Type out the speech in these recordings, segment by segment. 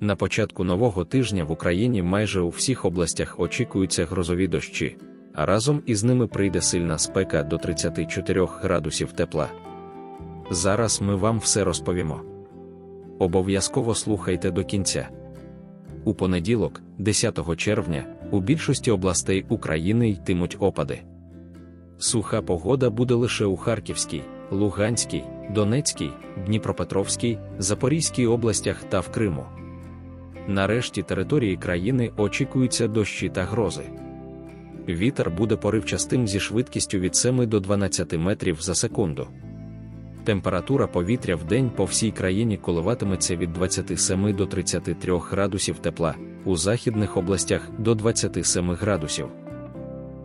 На початку нового тижня в Україні майже у всіх областях очікуються грозові дощі, а разом із ними прийде сильна спека до 34 градусів тепла. Зараз ми вам все розповімо. Обов'язково слухайте до кінця. У понеділок, 10 червня, у більшості областей України йтимуть опади. Суха погода буде лише у Харківській, Луганській, Донецькій, Дніпропетровській, Запорізькій областях та в Криму. Нарешті території країни очікуються дощі та грози. Вітер буде поривчастим зі швидкістю від 7 до 12 метрів за секунду. Температура повітря в день по всій країні коливатиметься від 27 до 33 градусів тепла, у західних областях до 27 градусів.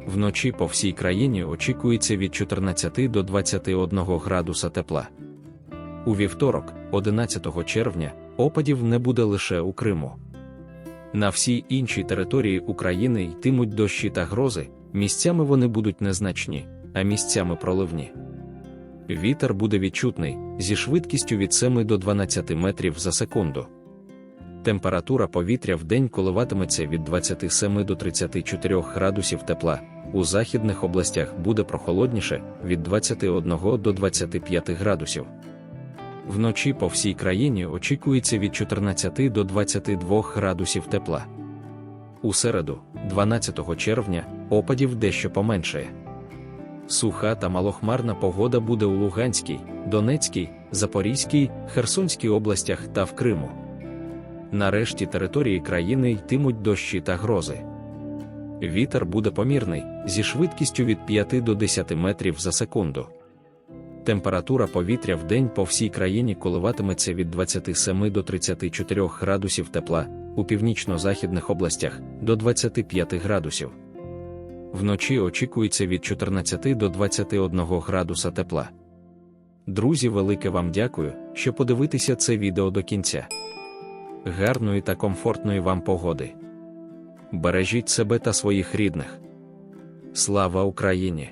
Вночі по всій країні очікується від 14 до 21 градуса тепла. У вівторок, 11 червня, опадів не буде лише у Криму. На всій іншій території України йтимуть дощі та грози, місцями вони будуть незначні, а місцями проливні. Вітер буде відчутний зі швидкістю від 7 до 12 метрів за секунду. Температура повітря в день коливатиметься від 27 до 34 градусів тепла, у західних областях буде прохолодніше від 21 до 25 градусів. Вночі по всій країні очікується від 14 до 22 градусів тепла. У середу, 12 червня, опадів дещо поменшає. Суха та малохмарна погода буде у Луганській, Донецькій, Запорізькій, Херсонській областях та в Криму. Нарешті території країни йтимуть дощі та грози. Вітер буде помірний зі швидкістю від 5 до 10 метрів за секунду. Температура повітря в день по всій країні коливатиметься від 27 до 34 градусів тепла, у північно-західних областях до 25 градусів. Вночі очікується від 14 до 21 градуса тепла. Друзі, велике вам дякую, що подивитеся це відео до кінця. Гарної та комфортної вам погоди. Бережіть себе та своїх рідних. Слава Україні!